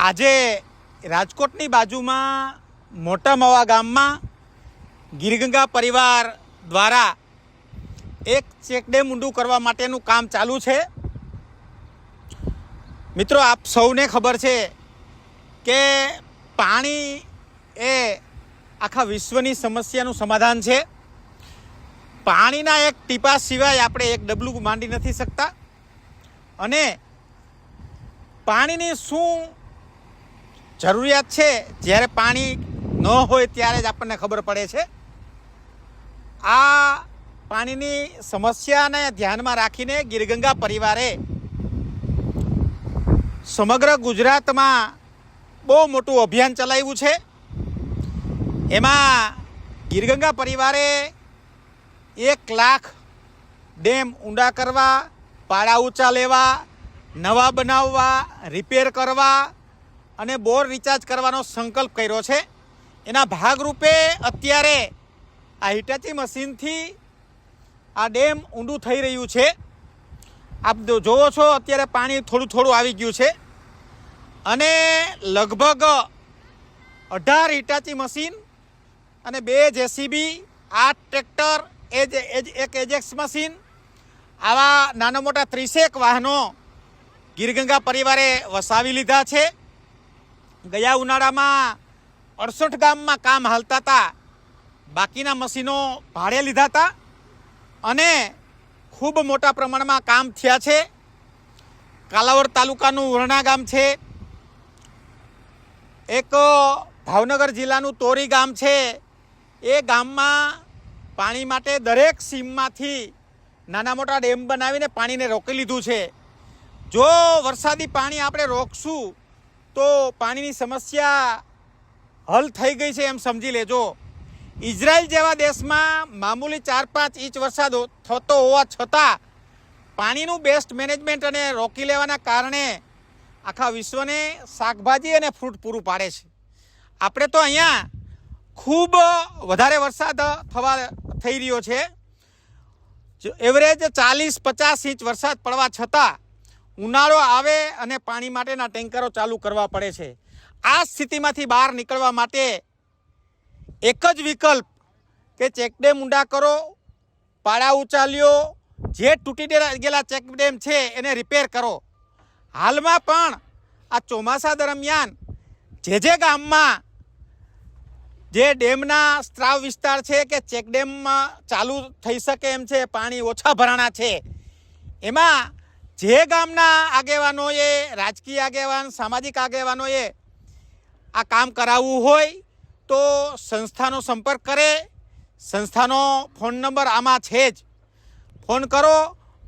આજે રાજકોટની બાજુમાં મોટા મવા ગામમાં ગીરગંગા પરિવાર દ્વારા એક ચેકડેમ ઊંડું કરવા માટેનું કામ ચાલુ છે. મિત્રો, આપ સૌને ખબર છે કે પાણી એ આખા વિશ્વની સમસ્યાનું સમાધાન છે. પાણીના એક ટીપા સિવાય આપણે એક ડબલું માંડી નથી શકતા. અને પાણીની શું જરૂરિયાત છે, જ્યારે પાણી ન હોય ત્યારે જ આપણને ખબર પડે છે. આ પાણીની સમસ્યાને ધ્યાનમાં રાખીને ગીરગંગા પરિવારે સમગ્ર ગુજરાતમાં બહુ મોટું અભિયાન ચલાવ્યું છે. એમાં ગીરગંગા પરિવારે એક લાખ ડેમ ઊંડા કરવા પાડા ઊંચા લેવા, નવા બનાવવા, રિપેર કરવા અને બોર રિચાર્જ કરવાનો સંકલ્પ કર્યો છે. એના ભાગરૂપે અત્યારે આ હિટાચી મશીનથી આ ડેમ ઊંડું થઈ રહ્યું છે. આપ જોવો છો, અત્યારે પાણી થોડું થોડું આવી ગયું છે. અને લગભગ અઢાર હિટાચી મશીન અને બે જેસીબી, આઠ ટ્રેક્ટર, એજ, એજ- એક એજેક્સ મશીન, આવા નાના મોટા ત્રીસેક વાહનો ગીરગંગા પરિવારે વસાવી લીધા છે. ગયા ઉનાળામાં અડસઠ ગામમાં કામ હાલતા હતા. બાકીના મશીનો ભાડે લીધા હતા અને ખૂબ મોટા પ્રમાણમાં કામ થયા છે. કાલાવડ તાલુકાનું ઉરણા ગામ છે. એક ભાવનગર જિલ્લાનું તોરી ગામ છે. એ ગામમાં પાણી માટે દરેક સીમમાંથી નાના મોટા ડેમ બનાવીને પાણીને રોકી લીધું છે. જો વરસાદી પાણી આપણે રોકશું તો પાણીની સમસ્યા હલ થઈ ગઈ છે એમ સમજી લેજો. ઇઝરાયલ જેવા દેશમાં મામૂલી ચાર પાંચ ઇંચ વરસાદ થતો હોવા છતાં પાણીનું બેસ્ટ મેનેજમેન્ટ અને રોકી લેવાના કારણે આખા વિશ્વને શાકભાજી અને ફ્રૂટ પૂરું પાડે છે. આપણે તો અહીંયા ખૂબ વધારે વરસાદ થવા થઈ રહ્યો છે. એવરેજ ચાલીસ પચાસ ઇંચ વરસાદ પડવા છતાં ઉનાળો આવે અને પાણી માટેના ટેન્કરો ચાલુ કરવા પડે છે. આ સ્થિતિમાંથી બહાર નીકળવા માટે એક જ વિકલ્પ કે ચેકડેમ ઊંડા કરો પાડા ઉચાલ્યો, જે તૂટી ગયેલા ચેકડેમ છે એને રિપેર કરો. હાલમાં પણ આ ચોમાસા દરમિયાન જે જે ગામમાં જે ડેમના સ્ત્રાવ વિસ્તાર છે કે ચેકડેમમાં ચાલુ થઈ શકે એમ છે, પાણી ઓછા ભરાણા છે, એમાં જે ગામના આગેવાનોએ, રાજકીય આગેવાન, સામાજિક આગેવાનોએ આ કામ કરાવવું હોય તો સંસ્થાનો સંપર્ક કરે. સંસ્થાનો ફોન નંબર આમાં છે જ. ફોન કરો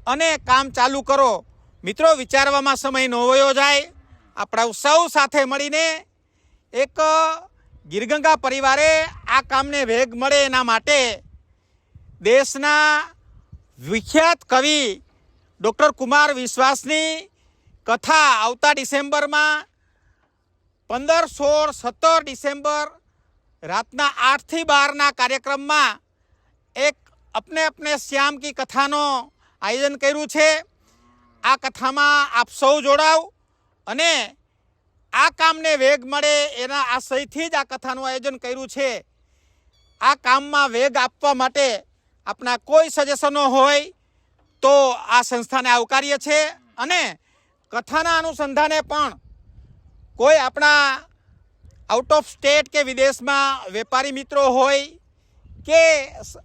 અને કામ ચાલુ કરો. મિત્રો, વિચારવામાં સમય ન વયો જાય. આપણા સૌ સાથે મળીને એક ગીરગંગા પરિવારે આ કામને વેગ મળે એના માટે દેશના વિખ્યાત કવિ ડૉક્ટર કુમાર વિશ્વાસની કથા આવતા ડિસેમ્બરમાં પંદર, સોળ, સત્તર ડિસેમ્બર રાતના આઠથી બારના કાર્યક્રમમાં એક અપને અપને શ્યામ કી કથાનો આયોજન કર્યું છે. આ કથામાં આપ સૌ જોડાવ અને આ કામને વેગ મળે એના આશયથી જ આ કથાનું આયોજન કર્યું છે. આ કામમાં વેગ આપવા માટે આપના કોઈ સજેશનો હોય તો આ સંસ્થાને આવકારીએ છીએ અને કથાના અનુસંધાને પણ કોઈ આપણા આઉટ ઓફ સ્ટેટ કે વિદેશમાં વેપારી મિત્રો હોય કે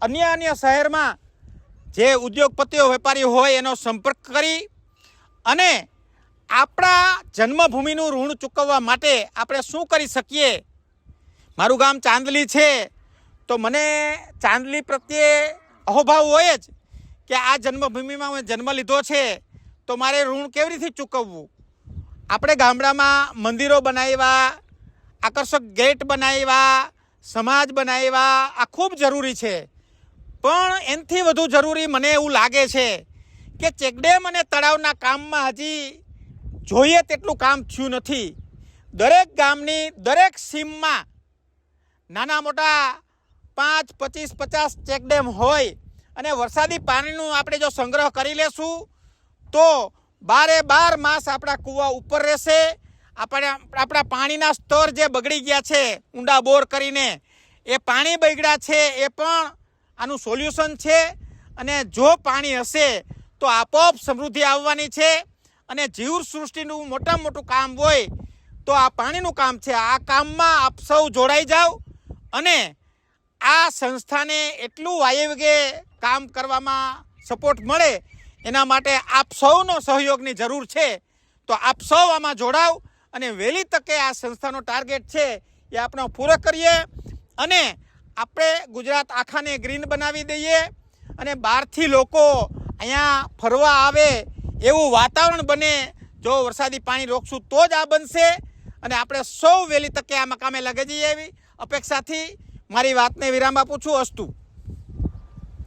અન્ય અન્ય શહેરમાં જે ઉદ્યોગપતિઓ વેપારી હોય એનો સંપર્ક કરી અને આપણા જન્મભૂમિનું ઋણ ચૂકવવા માટે આપણે શું કરી શકીએ? મારું ગામ ચાંદલી છે. તો મને ચાંદલી પ્રત્યે અહોભાવ હોય જ. કે આ જન્મભૂમિમાં મેં જન્મ લીધો છે, તો મારે ઋણ કેવી રીતે ચૂકવવું? આપણે ગામડામાં મંદિરો બનાવ્યા, આકર્ષક ગેટ બનાવ્યા, સમાજ બનાવ્યા, આ ખૂબ જરૂરી છે. પણ એનાથી વધુ જરૂરી મને એવું લાગે છે કે ચેકડેમ અને તળાવના કામમાં હજી જોઈએ તેટલું કામ થયું નથી. દરેક ગામની દરેક સીમમાં નાના મોટા પાંચ, પચીસ, પચાસ ચેકડેમ હોય. અને વરસાદી પાણીનું આપણે જો સંગ્રહ કરી લેશું, તો બારે બાર માસ આપણા કૂવા ઉપર રહેશે. આપણે આપણા પાણીના સ્તર જે બગડી ગયા છે, ઊંડા બોર કરીને, એ પાણી બગડ્યા છે, એ પણ આનું સોલ્યુશન છે. અને જો પાણી હશે, તો આપોઆપ સમૃદ્ધિ આવવાની છે. અને જીવ સૃષ્ટિનું મોટામાં મોટું કામ હોય, તો આ પાણીનું કામ છે. આ કામમાં આપ સૌ જોડાઈ જાઓ. અને આ સંસ્થાને એટલું વાયવ્ય કામ કરવામાં સપોર્ટ મળે, એના માટે આપ સૌનો સહયોગની જરૂર છે. તો આપ સૌ આમાં જોડાવ અને વહેલી તકે આ સંસ્થાનો ટાર્ગેટ છે એ આપણે પૂરો કરીએ અને આપણે ગુજરાત આખાને ગ્રીન બનાવી દઈએ અને બહારથી લોકો અહીંયા ફરવા આવે એવું વાતાવરણ બને, જો વરસાદી પાણી રોકશું તો જ આ બનશે અને આપણે સૌ વહેલી તકે આ મકામે લાગી જઈએ એવી અપેક્ષાથી મારી વાતને વિરામ આપું છું અસ્તુ.